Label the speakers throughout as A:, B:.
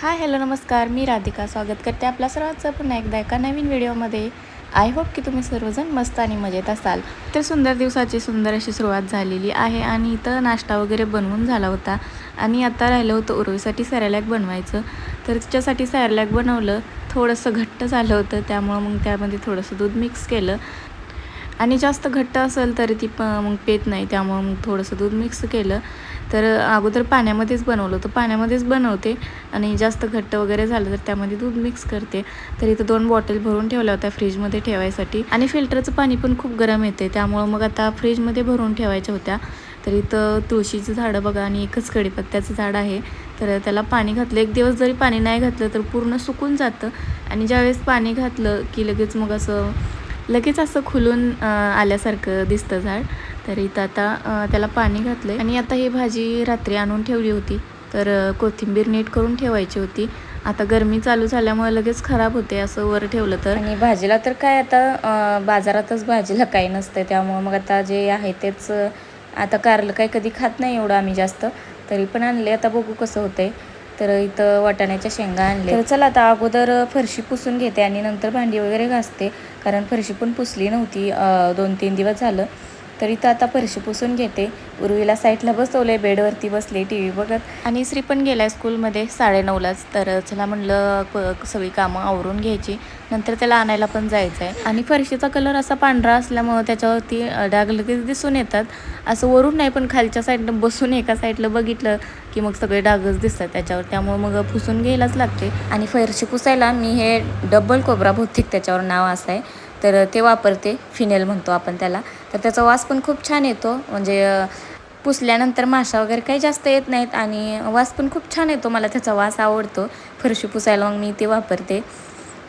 A: Hi hello नमस्कार. मी राधिका. स्वागत करते आपल्या सर्वांचं पुन्हा एकदा एका नवीन व्हिडिओमध्ये. आय होप की तुम्ही सर्वजण मस्त आणि मजेत असाल. तर सुंदर दिवसाची सुंदर अशी सुरुवात झालेली आहे आणि इथं नाश्ता वगैरे बनवून झाला होता. आणि आता राहिलं होतं उर्वीसाठी सॅरलॅक बनवायचं. तर तिच्यासाठी सॅरलॅक बनवलं. थोडंसं घट्ट झालं होतं त्यामुळं मग त्यामध्ये थोडंसं दूध मिक्स केलं. आणि जास्त घट्ट असेल तरी ती प मग पेत नाही. त्यामुळं मग थोडंसं दूध मिक्स केलं. तर अगोदर पाण्यामध्येच बनवलं तर पाण्यामध्येच बनवते आणि जास्त घट्ट वगैरे झालं तर त्यामध्ये दूध मिक्स करते. तर इथं दोन बॉटल भरून ठेवल्या होत्या फ्रीजमध्ये ठेवायसाठी. आणि फिल्टरचं पाणी पण खूप गरम येते. त्यामुळं मग आता फ्रीजमध्ये भरून ठेवायच्या होत्या. तर इथं तुळशीचं झाडं बघा आणि एकच कढीपत्त्याचं झाड आहे. तर त्याला पाणी घातलं. एक दिवस जरी पाणी नाही घातलं तर पूर्ण सुकून जातं. आणि ज्यावेळेस पाणी घातलं की लगेच मग असं लगेच असं खुलून आल्यासारखं दिसतं झाड. तर इथं आता त्याला पाणी घातलं आणि आता ही भाजी रात्री आणून ठेवली होती. तर कोथिंबीर नीट करून ठेवायची होती. आता गरमी चालू झाल्यामुळे लगेच खराब होते असं वर ठेवलं तर. आणि भाजीला तर काय आता बाजारातच भाजीला काही नसतं त्यामुळं मग आता जे आहे तेच आता कारलं काही कधी खात नाही एवढं आम्ही जास्त. तरी पण आणले आता बघू कसं होतंय. तर इथं वाटाण्याच्या शेंगा आणले तर चला आता अगोदर फरशी पुसून घेते आणि नंतर भांडी वगैरे घासते. कारण फरशी पण पुसली नव्हती दोन तीन दिवस झालं. तर इथं आता फरशी पुसून घेते. उर्वीला साईडला बसवलं बेडवरती बसले टी व्ही बघत. आणि श्री पण गेला आहे स्कूलमध्ये साडेनऊलाच. तर चला म्हणलं सगळी कामं आवरून घ्यायची. नंतर त्याला आणायला पण जायचं आहे आणि फरशीचा कलर असा पांढरा असल्यामुळं त्याच्यावरती डाग लगेच दिसून येतात. असं वरून नाही पण खालच्या साईडनं बसून एका साईडला बघितलं की मग सगळे डागच दिसतात त्याच्यावर. त्यामुळे मग पुसून घ्यायलाच लागते. आणि फरशी पुसायला मी हे डबल कोबरा भौतिक त्याच्यावर नाव असं आहे. तर ते वापरते फिनेल म्हणतो आपण त्याला. तर त्याचा वास पण खूप छान येतो. म्हणजे पुसल्यानंतर माशा वगैरे काही जास्त येत नाहीत आणि वास पण खूप छान येतो. मला त्याचा वास आवडतो. फरशी पुसायला मग मी ते वापरते.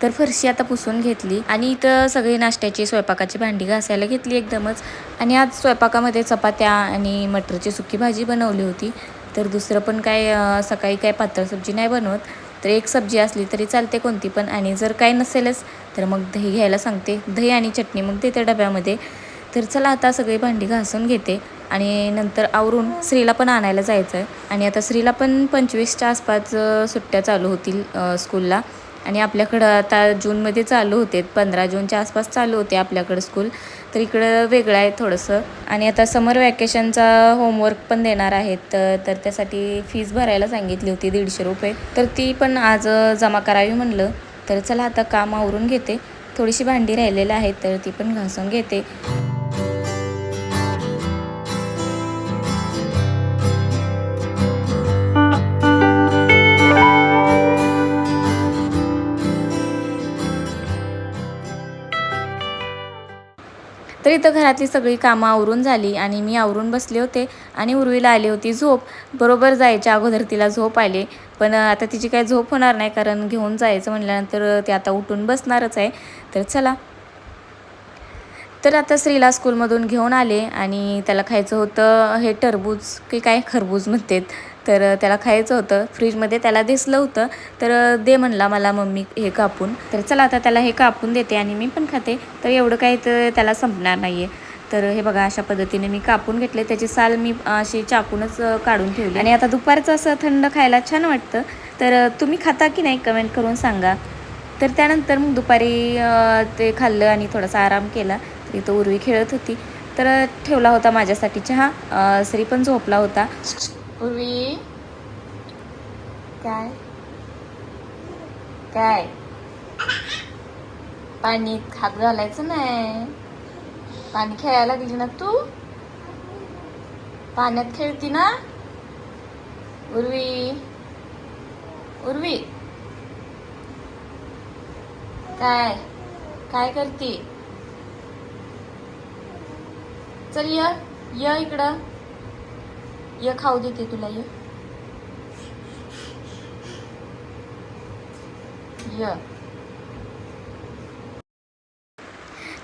A: तर फरशी आता पुसून घेतली आणि इथं सगळी नाश्त्याची स्वयंपाकाची भांडी घासायला घेतली एकदमच. आणि आज स्वयंपाकामध्ये चपात्या आणि मटरची सुकी भाजी बनवली होती. तर दुसरं पण काय सकाळी काय पातळ सब्जी नाही बनवत. तर एक सब्जी असली तरी चालते कोणती पण. आणि जर काय नसेलच तर मग दही घ्यायला सांगते. दही आणि चटणी मग देते डब्यामध्ये. तर चला आता सगळी भांडी घासून घेते. आणि नंतर आवरून श्रीला पण आणायला जायचं आहे आणि आता श्रीला पण पंचवीसच्या आसपास सुट्ट्या चालू होतील स्कूलला. आणि आपल्याकडं आता जूनमध्ये चालू होते. पंधरा जूनच्या आसपास चालू होते आपल्याकडं स्कूल. तर इकडं वेगळं आहे थोडंसं. आणि आता समर वॅकेशनचा होमवर्क पण देणार आहेत तर त्यासाठी फीज भरायला सांगितली होती दीडशे रुपये. तर ती पण आज जमा करावी म्हणलं. तर चला आता काम आवरून घेते. थोडीशी भांडी राहिलेलं आहेत तर ती पण घासून घेते. इथं घरातली सगळी कामं आवरून झाली आणि मी आवरून बसले होते आणि उर्वीला आली होती झोप. बरोबर जायच्या अगोदर तिला झोप आले. पण आता तिची काय झोप होणार नाही कारण घेऊन जायचं म्हटल्यानंतर ते आता उठून बसणारच आहे. तर चला. तर आता श्रीला स्कूलमधून घेऊन आले आणि त्याला खायचं होतं हे टरबूज की काय खरबूज म्हणतात. तर त्याला खायचं होतं. फ्रीजमध्ये त्याला दिसलं होतं. तर दे म्हणला मला मम्मी हे कापून. तर चला आता त्याला हे कापून देते आणि मी पण खाते. तर एवढं काही तर त्याला संपणार नाही आहे तर हे बघा अशा पद्धतीने मी कापून घेतले. त्याची साल मी अशी चाकूनच काढून ठेवली. आणि आता दुपारचं असं थंड खायला छान वाटतं. तर तुम्ही खाता की नाही कमेंट करून सांगा. तर त्यानंतर मग दुपारी ते खाल्लं आणि थोडासा आराम केला. तरी तो उर्वी खेळत होती. तर ठेवला होता माझ्यासाठी चहा. सरी पण झोपला होता. उर्वी. काय? काय? पाणी हात घालायचं नाही. पाणी खेळायला गेली ना तू? पाण्यात खेळती ना? उर्वी. उर्वी. काय? काय करते? चल ये य इकडं. य खाऊ देते तुला य. य.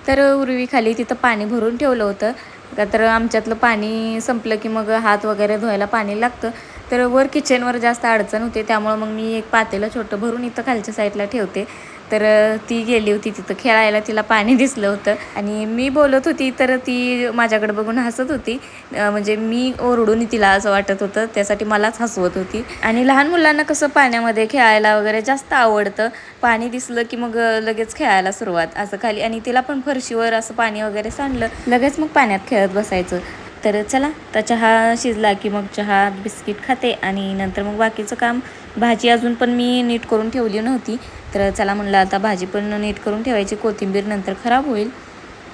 A: तर उर्वी खाली तिथं पाणी भरून ठेवलं होतं. का तर आमच्यातलं पाणी संपलं की मग हात वगैरे धुवायला पाणी लागतं. तर वर किचनवर जास्त अडचण होते त्यामुळं मग मी एक पातेलं छोटं भरून इथं खालच्या साईडला ठेवते. तर ती गेली होती तिथं खेळायला तिला पाणी दिसलं होतं. आणि मी बोलत होती तर ती माझ्याकडे बघून हसत होती. म्हणजे मी ओरडून तिला असं वाटत होतं त्यासाठी मलाच हसवत होती. आणि लहान मुलांना कसं पाण्यामध्ये खेळायला वगैरे जास्त आवडतं पाणी दिसलं की मग लगेच खेळायला सुरुवात असं खाली. आणि तिला पण फरशीवर असं पाणी वगैरे सांडलं लगेच मग पाण्यात खेळत बसायचं. तर चला तर चहा शिजला की मग चहा बिस्किट खाते आणि नंतर मग बाकीचं काम. भाजी अजून पण मी नीट करून ठेवली नव्हती. तर चला म्हणलं आता भाजी पण नीट करून ठेवायची. कोथिंबीर नंतर खराब होईल.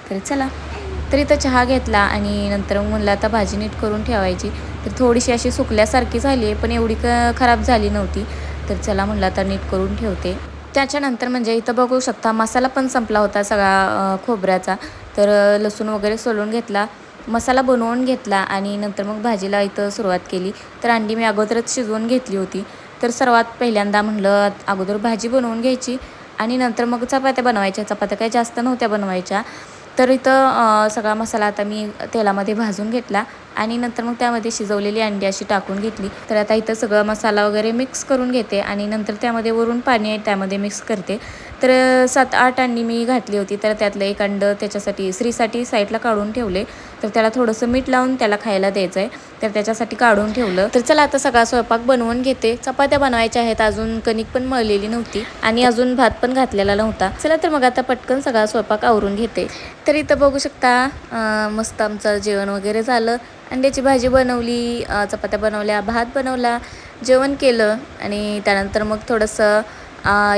A: तर चला. तर इथं चहा घेतला आणि नंतर मग म्हणलं आता भाजी नीट करून ठेवायची. तर थोडीशी अशी सुकल्यासारखी झाली आहे पण एवढी क खराब झाली नव्हती. तर चला म्हणलं आता नीट करून ठेवते. त्याच्यानंतर म्हणजे इथं बघू शकता मसाला पण संपला होता सगळा खोबऱ्याचा. तर लसूण वगैरे सोलून घेतला. मसाला बनवून घेतला आणि नंतर मग भाजीला इथं सुरुवात केली. तर अंडी मी अगोदरच शिजवून घेतली होती. तर सर्वात पहिल्यांदा म्हणलं अगोदर भाजी बनवून घ्यायची आणि नंतर मग चपात्या बनवायच्या. चपात्या काही जास्त नव्हत्या बनवायच्या. तर इथं सगळा मसाला आता मी तेलामध्ये भाजून घेतला आणि नंतर मग त्यामध्ये शिजवलेली अंडी अशी टाकून घेतली. तर आता इथं सगळं मसाला वगैरे मिक्स करून घेते आणि नंतर त्यामध्ये वरून पाणी आहे त्यामध्ये मिक्स करते. तर सात आठ अंडी मी घातली होती. तर त्यातलं एक अंड त्याच्यासाठी श्रीसाठी साईडला काढून ठेवले. तर त्याला थोडंसं मीठ लावून त्याला खायला द्यायचं आहे तर त्याच्यासाठी काढून ठेवलं. तर चला आता सगळा स्वयंपाक बनवून घेते. चपात्या बनवायच्या आहेत. अजून कणिक पण मळलेली नव्हती. आणि अजून भात पण घातलेला नव्हता. चला तर मग आता पटकन सगळा स्वयंपाक आवरून घेते. तर इथं बघू शकता मस्त आमचं जेवण वगैरे झालं. अंड्याची भाजी बनवली चपात्या बनवल्या भात बनवला जेवण केलं. आणि त्यानंतर मग थोडंसं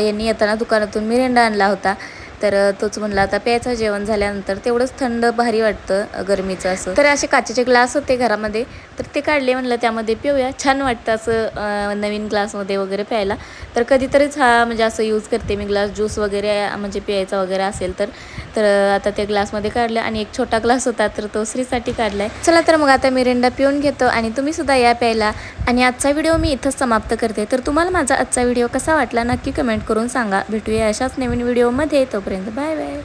A: यांनी येताना दुकानातून मिरिंडा आणला होता. तर तोच म्हणला आता प्यायचं जेवण झाल्यानंतर तेवढंच थंड भारी वाटतं गरमीचं असं. तर असे काचेचे ग्लास होते घरामध्ये तर ते काढले म्हणलं त्यामध्ये पिऊया. छान वाटतं असं नवीन ग्लासमध्ये वगैरे प्यायला. तर कधीतरीच हा म्हणजे असं यूज करते मी ग्लास ज्यूस वगैरे म्हणजे प्यायचा वगैरे असेल तर. तर आता ते ग्लासमध्ये काढलं आणि एक छोटा ग्लास होता तर तो श्रीसाठी काढलाय. चला तर मग आता मिरिंडा पिऊन घेतो आणि तुम्ही सुद्धा या प्यायला. आणि आजचा व्हिडिओ मी इथंच समाप्त करते. तर तुम्हाला माझा आजचा व्हिडिओ कसा वाटला नक्की कमेंट करून सांगा. भेटूया अशाच नवीन व्हिडिओमध्ये. तोपर्यंत बाय बाय